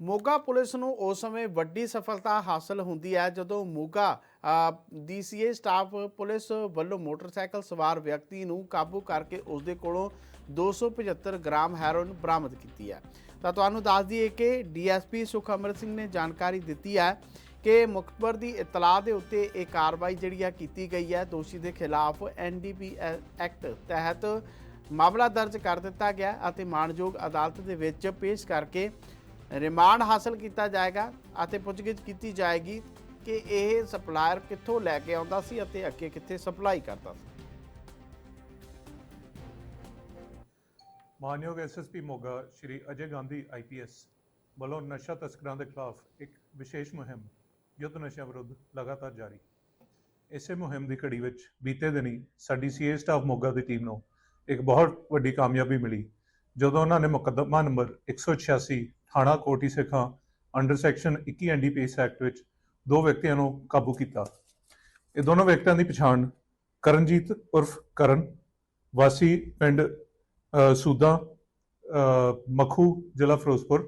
Moga police ਨੂੰ ਉਸ ਸਮੇਂ ਵੱਡੀ ਸਫਲਤਾ ਹਾਸਲ ਹੁੰਦੀ ਹੈ ਜਦੋਂ ਮੋਗਾ ਡੀਸੀਏ ਸਟਾਫ ਪੁਲਿਸ ਵੱਲੋਂ ਮੋਟਰਸਾਈਕਲ ਸਵਾਰ ਵਿਅਕਤੀ ਨੂੰ ਕਾਬੂ ਕਰਕੇ ਉਸ ਦੇ ਕੋਲੋਂ 275 ਗ੍ਰਾਮ ਹੈਰੋਇਨ ਬਰਾਮਦ ਕੀਤੀ ਹੈ। ਤਾਂ ਤੁਹਾਨੂੰ ਦੱਸ ਦਈਏ ਕਿ ਡੀਐਸਪੀ ਸੁਖਅਮਰ ਸਿੰਘ ਨੇ ਜਾਣਕਾਰੀ ਦਿੱਤੀ ਹੈ ਕਿ ਮੁਖਬਰ ਦੀ ਇਤਲਾਹ ਦੇ ਉੱਤੇ ਇਹ ਕਾਰਵਾਈ ਜਿਹੜੀ ਆ ਕੀਤੀ ਗਈ ਹੈ। ਦੋਸ਼ੀ ਦੇ ਖਿਲਾਫ ਐਨਡੀਪੀ ਐਕਟ ਤਹਿਤ ਮਾਮਲਾ ਦਰਜ ਕਰ ਦਿੱਤਾ ਗਿਆ ਅਤੇ ਮਾਣਯੋਗ ਅਦਾਲਤ ਦੇ ਵਿੱਚ ਪੇਸ਼ ਕਰਕੇ ਰਿਮਾਂਡ ਹਾਸਲ ਕੀਤਾ ਜਾਏਗਾ ਅਤੇ ਪੁੱਛਗਿੱਛ ਕੀਤੀ ਜਾਏਗੀ ਕਿ ਇਹ ਸਪਲਾਇਰ ਕਿੱਥੋਂ ਲੈ ਕੇ ਆਉਂਦਾ ਸੀ ਅਤੇ ਅੱਗੇ ਕਿੱਥੇ ਸਪਲਾਈ ਕਰਦਾ ਸੀ। ਮਾਨਯੋਗ ਐਸਐਸਪੀ ਮੋਗਾ ਸ਼੍ਰੀ ਅਜੇ ਗਾਂਧੀ ਆਈਪੀਐਸ ਵੱਲੋਂ ਨਸ਼ਾ ਤਸਕਰਾਂ ਦੇ ਖਿਲਾਫ ਇੱਕ ਵਿਸ਼ੇਸ਼ ਮੁਹਿੰਮ, ਯੁੱਧ ਨਸ਼ਿਆਂ ਵਿਰੁੱਧ ਲਗਾਤਾਰ ਜਾਰੀ। ਇਸੇ ਮੁਹਿੰਮ ਦੀ ਕੜੀ ਵਿੱਚ ਬੀਤੇ ਦਿਨੀ ਸਾਡੀ ਸੀਏ ਸਟਾਫ ਮੋਗਾ ਦੀ ਟੀਮ ਨੂੰ ਇੱਕ ਬਹੁਤ ਵੱਡੀ ਕਾਮਯਾਬੀ ਮਿਲੀ, ਜਦੋਂ ਉਹਨਾਂ ਨੇ ਮੁਕੱਦਮਾ ਨੰਬਰ 186 ਥਾਣਾ ਕੋਟੀ ਸਿੱਖਾਂ ਅੰਡਰ ਸੈਕਸ਼ਨ 21 ਐਨਡੀਪੀਐਸ ਐਕਟ ਵਿੱਚ ਦੋ ਵਿਅਕਤੀਆਂ ਨੂੰ ਕਾਬੂ ਕੀਤਾ। ਇਹ ਦੋਨੋਂ ਵਿਅਕਤੀਆਂ ਦੀ ਪਛਾਣ ਕਰਨਜੀਤ ਉਰਫ ਕਰਨ, ਵਾਸੀ ਪਿੰਡ ਸੂਦਾ ਮਖੂ, ਜ਼ਿਲ੍ਹਾ ਫਿਰੋਜ਼ਪੁਰ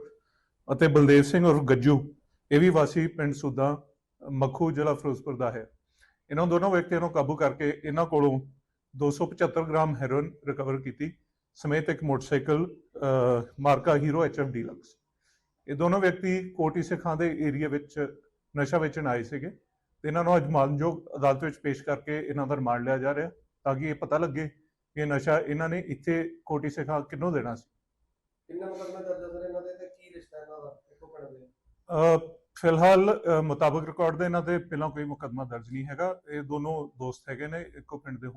ਅਤੇ ਬਲਦੇਵ ਸਿੰਘ ਉਰਫ ਗੱਜੂ। ਇਹ ਵੀ ਵਾਸੀ ਪਿੰਡ ਸੂਦਾ, ਮਖੂ, ਜ਼ਿਲ੍ਹਾ ਫਿਰੋਜ਼ਪੁਰ ਦਾ ਹੈ। ਇਹਨਾਂ ਦੋਨੋਂ ਵਿਅਕਤੀਆਂ ਨੂੰ ਕਾਬੂ ਕਰਕੇ ਇਹਨਾਂ ਕੋਲੋਂ 275 ਗ੍ਰਾਮ ਹੈਰੋਇਨ ਰਿਕਵਰ ਕੀਤੀ, ਸਮੇਤ ਇੱਕ ਮੋਟਰਸਾਈਕਲ ਮਾਰਕਾ ਹੀਰੋ ਐਚਐਫ ਡੀਲਕਸ ਇਹ ਦੋਨੋਂ ਵਿਅਕਤੀ ਕੋਟੀ ਸਿੱਖਾਂ ਦੇ ਏਰੀਆ ਵਿੱਚ ਨਸ਼ਾ ਵੇਚਣ ਆਏ ਸੀਗੇ ਤੇ ਇਹਨਾਂ ਨੂੰ ਅੱਜ ਮਾਨਯੋਗ ਅਦਾਲਤ ਵਿੱਚ ਪੇਸ਼ ਕਰਕੇ ਇਹਨਾਂ ਦਾ ਰਿਮਾਂਡ ਲਿਆ ਜਾ ਰਿਹਾ ਤਾਂ ਕਿ ਇਹ ਪਤਾ ਲੱਗੇ ਕਿ ਇਹ ਨਸ਼ਾ ਇਹਨਾਂ ਨੇ ਇੱਥੇ ਕੋਟੀ ਸਿੱਖਾਂ ਕਿਹਨੂੰ ਦੇਣਾ ਸੀ। ਕਿੰਨਾ ਮੁਕੱਦਮਾ ਦਰਜ ਹੈ ਸਰ ਇਹਨਾਂ ਦੇ ਤੇ ਕੀ ਰਿਸ਼ਤਾ ਇਹਨਾਂ ਦਾ ਇੱਕੋ ਪਿੰਡ ਦੇ ਅ, ਫਿਲਹਾਲ ਅ, ਮੁਤਾਬਕ ਰਿਕਾਰਡ ਦੇ ਇਹਨਾਂ ਤੇ ਪਹਿਲਾਂ ਕੋਈ ਮੁਕੱਦਮਾ ਦਰਜ ਨਹੀਂ ਹੈਗਾ। ਇਹ ਦੋਨੋਂ ਦੋਸਤ ਹੈਗੇ ਨੇ ਇੱਕੋ ਪਿੰਡ ਦੇ